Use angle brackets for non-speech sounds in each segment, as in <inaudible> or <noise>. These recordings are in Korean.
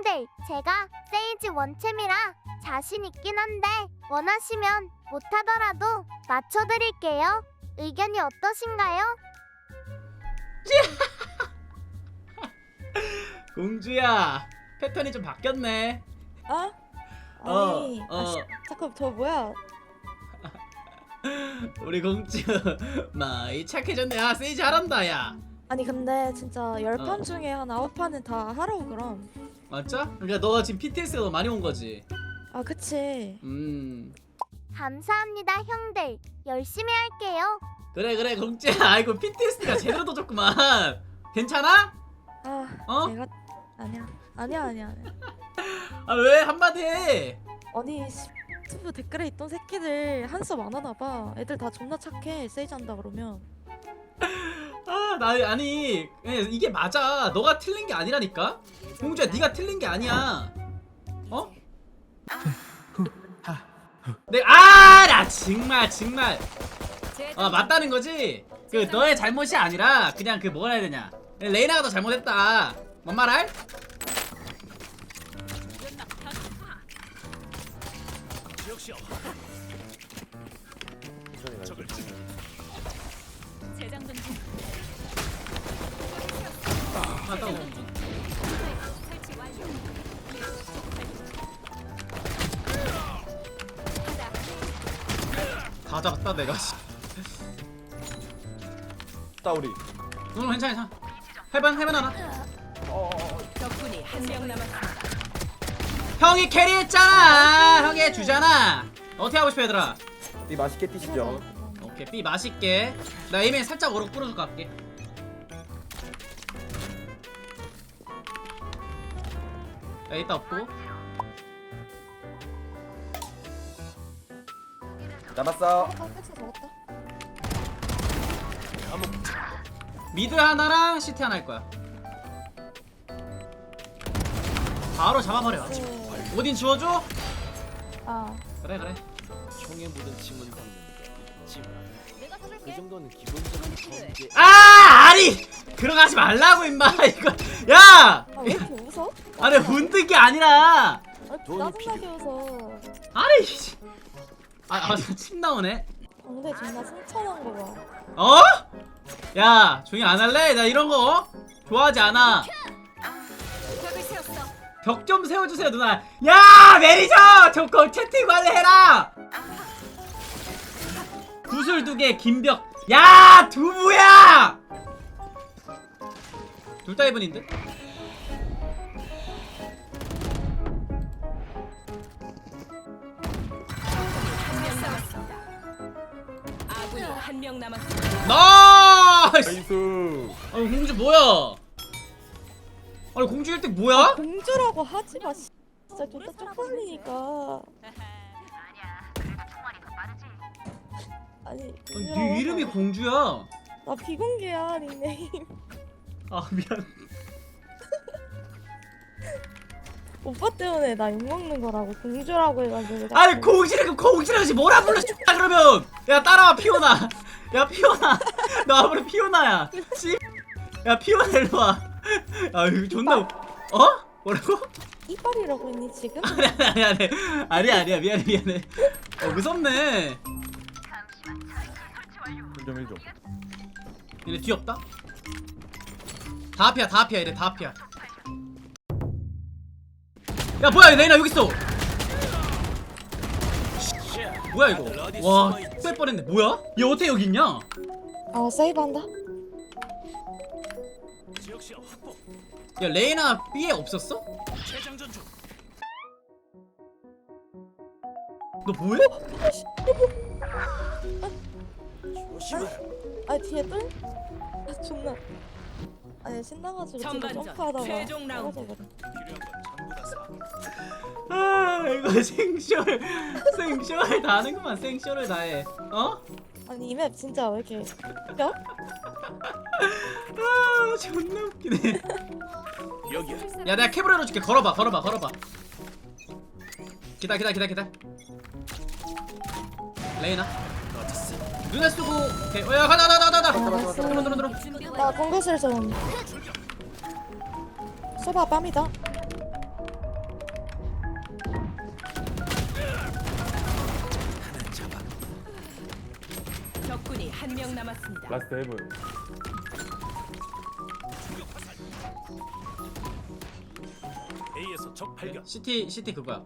형들, 제가 세이지 원챔이라 자신 있긴 한데 원하시면 못하더라도 맞춰드릴게요. 의견이 어떠신가요? <laughs> 공주야 패턴이 좀 바뀌었네 어? 어, 아니, 어. 아, 씨, 잠깐 저 뭐야? <laughs> 우리 공주 많이 착해졌네 아 세이지 잘한다 야 아니 근데 진짜 열판 어. 중에 한 아홉 판은 다 하라고 그럼. 맞죠? 그러니까 너가 지금 PTS가 더 많이 온 거지 아 그치. 음 감사합니다, 형들. 열심히 할게요. 그래 그래 공주야 <laughs> 아이고 PTSD가 제대로 도졌구만 괜찮아? 아 어? 내가 아니야 아니야 아니야 아니야. 아 왜 한마디 해 아니 씨, 유튜브 댓글에 있던 새끼들 한수 안 하나 봐. 애들 다 존나 착해 세이지 한다 그러면. 아, 나 아니 예, 이게 맞아. 너가 틀린 게 아니라니까. 공주야, 네가 틀린 게 아니야. 어? 네, 아, 나 정말 정말. 아, 맞다는 거지. 그 너의 잘못이 아니라 그냥 그 뭐라 해야 되냐. 레이나가 더 잘못했다. 뭔 말 할? 아, 따로. 다 잡았다 내가. 따 우리 응, 괜찮아, 괜찮아. 해반 해반 하나. 적군이 한 명 남았습니다. 형이 캐리했잖아. 형이 해주잖아. 어떻게 하고 싶어 얘들아? 이 맛있게 뛰시죠 오케이 B 맛있게. 나 에이맨 살짝 오르 뿌려줄 것 같게. 야 이따 없고. 잡았어 아. 미드 하나랑 CT 하나 할 거야. 바로 잡아버려. 네. 오딘 지워줘. 아 그래 그래. 총에 묻은 침은 닦는데 있지만 그 정도는 기본적인 경계 아 아니 하지 말라고 임마 <laughs> 이거. 야. 아, 왜 이렇게 웃어? 아니 웃는 게 아니라. 아, 돈이 짜증나게 웃어. 아니. 씨. 아, 아, 침 나오네. 근데 존나 승천한 거 봐. 어? 야, 조용히 안 할래? 나 이런 거 어? 좋아하지 않아. 벽을 세웠어. 벽 좀 세워주세요, 누나. 야, 매니저! 저거 채팅 관리해라! 구슬 두 개, 긴벽. 야, 두부야! 둘다 1분인데? 한명 남았습니다. 아군이 한명 남았습니다. 나이스! 나이스 아니, 공주 뭐야? 아니, 공주 1등 뭐야? 공주라고 하지 마. 씨. 진짜 존나 쪽팔리니까. 아니, 아니, 공주라고 네 이름이 하지 공주야. 마. 나 비공개야 닉네임. 아, 미안. <laughs> 오빠 때문에 나 욕먹는 거라고 공주라고 해가지고. 자꾸. 아니 공지를 그 공지라지 뭐라 불러 싶다 그러면 야 따라와 피오나 야 피오나 <laughs> 너 아무리 피오나야 씨. 야 피오나 일로 와 아 이거 존나 어? 뭐라고? 이빨이라고 했니 지금? 아니 아니 아니 아니 아니야 미안해 미안해 어 무섭네 1점 1점 얘네 뒤 없다? 다 앞이야 다 앞이야 얘네 다 앞이야. 야 뭐야 레이나 여기 있어. 뭐야 이거? 와뺄 뻔했네. 뭐야? 얘 어떻게 여기 있냐? 아 세이브한다. 야 레이나 B에 없었어? 너 뭐해? 조심해 아 뒤에 뚫? 아 존나. 아니 신나가지고 지금 전반전 점프하다가 최종 라운드. 떨어져버려. 아 이거 <laughs> 생쇼를 생쇼를 다 하는구만 생쇼를 다해 어? 아니 이 맵 진짜 왜 이렇게 웃겨? 아 존나 웃기네 <laughs> 여기야 야 내가 캡을 해줄게 걸어봐 걸어봐 걸어봐 기다 기다 기다 기다 레이나 눈에 쓰고 오케이 어야 가다 가다 가다 가다 들어 들어 들어 나 공격실에서 온. 소바 밤이다. 적군이 한 명 남았습니다. 라스트 해브 A에서 적 발견. 시티 시티 그거야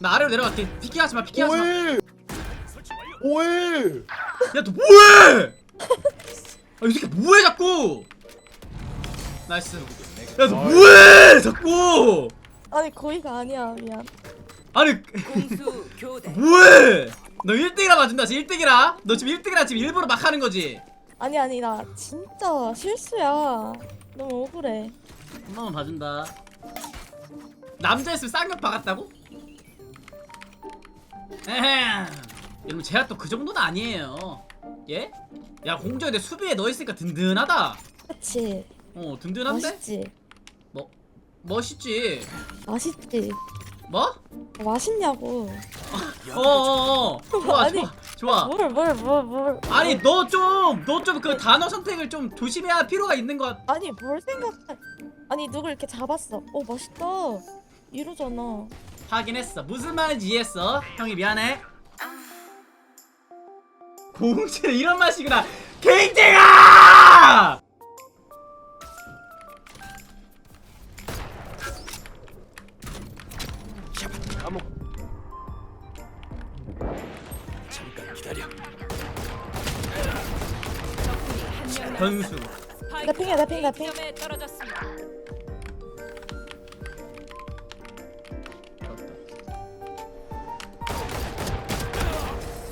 나 아래로 내려갈게 피킹하지 마 피킹하지 마 오일! 오일! 완료. 오해. 뭐해? 아 이 새끼 뭐해 자꾸? 나이스. 야 너 뭐해 자꾸? 아니 거의가 아니야 미안. 아니 공수 교대. <laughs> 뭐해? 너 1등이라 맞준다 지금 1등이라. 너 지금 1등이라 지금 일부러 막 하는 거지. 아니 아니 나 진짜 실수야. 너무 억울해. 한 번만 봐준다. 남자였으면 쌍욕 박았다고? 에헴 여러분 제가 또 그 정도는 아니에요. 예? 야 공정에 내 수비에 너 있으니까 든든하다. 그치. 어 든든한데? 맛있지. 뭐 멋있지. 맛있지. 뭐? 맛있냐고. 어어어 좋아 아니, 좋아 좋아. 뭘 뭘 뭘뭘. 아니 너 좀 너 좀 그 단어 선택을 좀 조심해야 할 필요가 있는 것 같... 아니 뭘 생각해. 아니 누굴 이렇게 잡았어? 어 맛있다. 이러잖아. 확인했어. 무슨 말인지 이해했어? 형이 미안해 공치는 이런 맛이구나 갱쟁아 감옥. 잠깐 기다려. 변수 나 핑해, 나 핑해, 나. 점에 떨어졌습니다.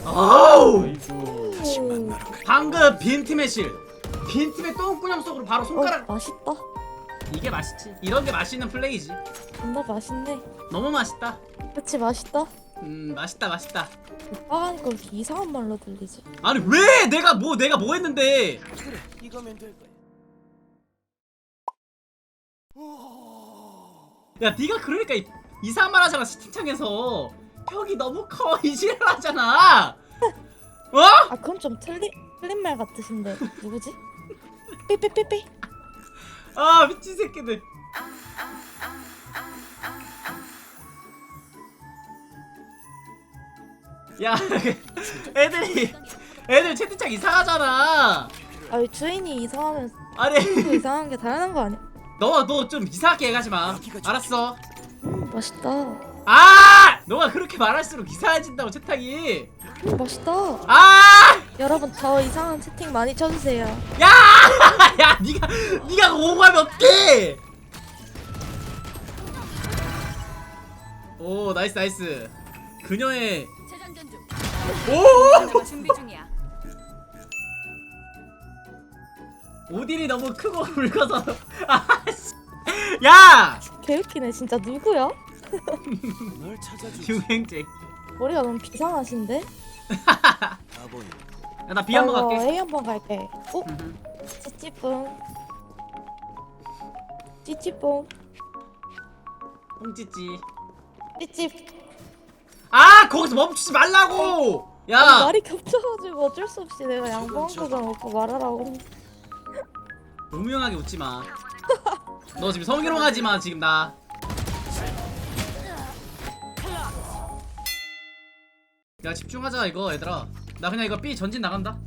아우 방금 빈팀의 실. 빈팀의 똥구녕 속으로 바로 어 손가락. 맛있다. 이게 맛있지. 이런 게 맛있는 플레이지. 존나 맛있네. 너무 맛있다. 그치 맛있다? 음 맛있다 맛있다. 오빠가 하니까 왜 이렇게 이상한 말로 들리지? 아니 왜? 내가 뭐 내가 뭐 했는데? 그래, 이거면 될 거야. 야 네가 그러니까 이- 이상한 말 하잖아 채팅창에서. 벽이 너무 커 <laughs> 이지랄하잖아 어? 아 그건 좀 틀린 틀린 말 같으신데. 누구지? <laughs> 삐삐삐삐. 아 미친 새끼들. 야 <laughs> 애들이 애들 채팅창 이상하잖아. 아니 주인이 이상하면 아니. 또 이상한 게 당연한 거 아니야? 너 너 좀 이상하게 얘기하지 마. 알았어. 음 맛있다. 아! 너가 그렇게 말할수록 이상해진다고 채팅이 음 맛있다 아 여러분 저 이상한 채팅 많이 쳐주세요 야! <laughs> 야, 니가 니가 오버하면 어떡해? 오, 나이스 나이스. 그녀의 재장전 중. 오! 준비 중이야. 오딜이 너무 크고 <laughs> 아 씨. 야! 개웃기네 진짜 누구야? 널 찾아주지. 유행쟁. 머리가 너무 비상하신데? 야, 나 B 한번 아이고, 갈게. A 한번 갈게 어? 음흠. 찌찌뽕 찌찌뽕 홍찌찌. 찌찌 아, 거기서 멈추지 말라고. 아니, 야. 말이 겹쳐가지고 어쩔 수 없이 내가 양보한 거잖아 오빠 말하라고 음흉하게 웃지 마. 너 지금 성희롱하지 마, 지금 나. 야, 집중하자 이거 얘들아. 나 그냥 이거 B 전진 나간다.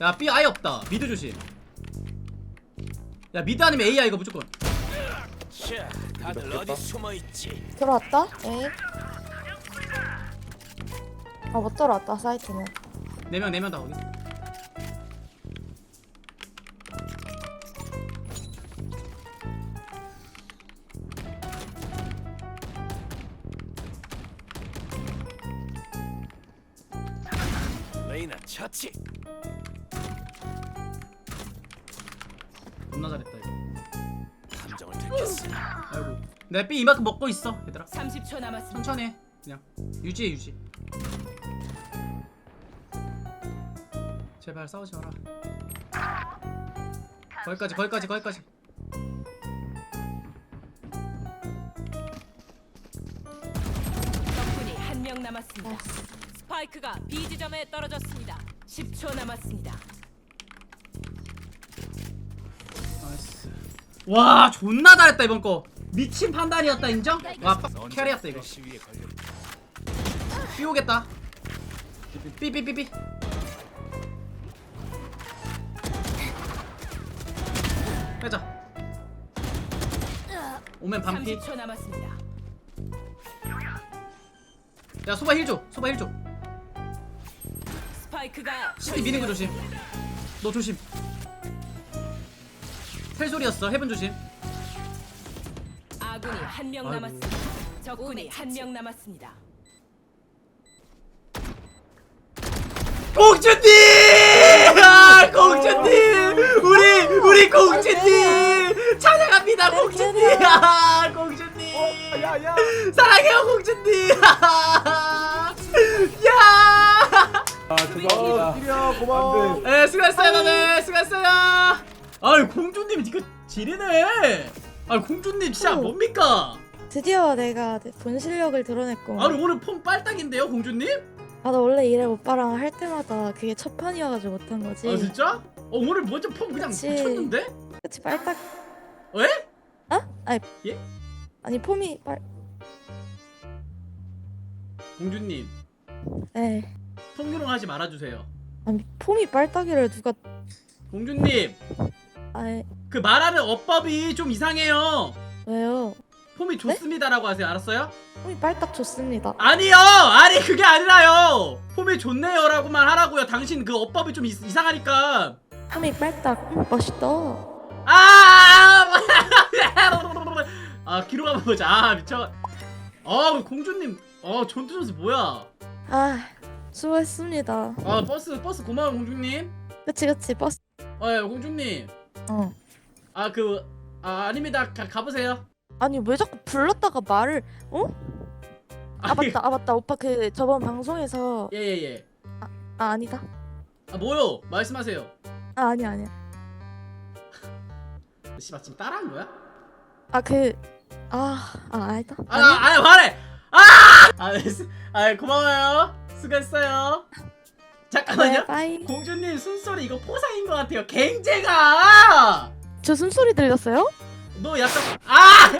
야, B 아예 없다. 미드 조심. 야, 미드 아니면 A야 이거 무조건. 자, 다들 어디 숨어 있지? 들어왔다? 에이 아못 들어왔다 사이트는 네명네명다 거기. 처치. 겁나 잘했다 이거. 감정을 들켰어. 아이고. 내가 B 이만큼 먹고 있어, 얘들아. 30초 남았습니다. 천천히 해. 그냥 유지해 유지. 제발 싸우지 마라. 거기까지 거기까지 거기까지. 적군이 한 명 남았습니다. 스파이크가 B 지점에 떨어졌습니다. 10초 남았습니다. 와 존나 잘했다 이번 거. 미친 판단이었다 인정? 와 빡, 캐리했다 이거. 휘오겠다. 삐삐삐삐 빼자 오면 반피 30초 남았습니다. 야 소바 힐줘 소바 힐줘 스파이크가 시티 미는 거 조심 너 조심 셀 소리였어 해븐 조심 아군이 한 명 아이고. 남았습니다. 적군이 한 명 남았습니다. 공주님! 아, 공주님! 우리, 우리 공주님! 찬양합니다, 공주님! 아, 공주님! 야야 사랑해요, 공주님! 아 어, 고마워 에, 수고했어요, 다들! 수고했어요! 아유, 공주님, 이거 지리네! 아, 공주님, 진짜 어. 뭡니까? 드디어 내가 내 본 실력을 드러냈고. 아니, 오늘 폼 빨딱인데요, 공주님? 아, 나 원래 이래 오빠랑 할 때마다 그게 첫 판이어가지고 못한 거지. 아, 진짜? 어, 오늘 먼저 폼 그냥 그치. 미쳤는데? 그치, 빨딱. 왜? 어? 아니, 예? 아니, 폼이 빨. 공주님, 에 통유롱 하지 말아주세요. 아니, 폼이 빨딱이를 누가. 공주님, 아니, 그 말하는 어법이 좀 이상해요. 왜요? 폼이 좋습니다라고 하세요. 알았어요? 폼이 빨딱 좋습니다. 아니요. 아니 그게 아니라요. 폼이 좋네요라고만 하라고요. 당신 그 어법이 좀 이, 이상하니까. 폼이 빨딱. 음, 멋있다. 아! 아 기로 가면 보자. 아 미쳐. 아 공주님. 어 전투 점수 뭐야? 아, 수고했습니다. 아 버스 버스 고마워 공주님. 그치, 그치, 버스. 어 예, 공주님. 어. 아 그 아, 아닙니다. 가, 가보세요. 아니, 왜 자꾸 불렀다가 말을. 어? 아, 아니, 맞다, 아, 맞다. 오빠 그 저번 방송에서. 예예 예. 아, 아니다. 아 뭐요? 말씀하세요. 아, 아니야, 아니야. 씨발 지금 따라한 거야? 아, 그. 아, 아, 아 니다. 아, 아니야? 아, 아 말해. 아, 아, 고마워요. 수고했어요. 잠깐만요. 네, 공주님 숨소리 이거 포상인 것 같아요. 갱제가. 저 숨소리 들렸어요? 너 약간 아!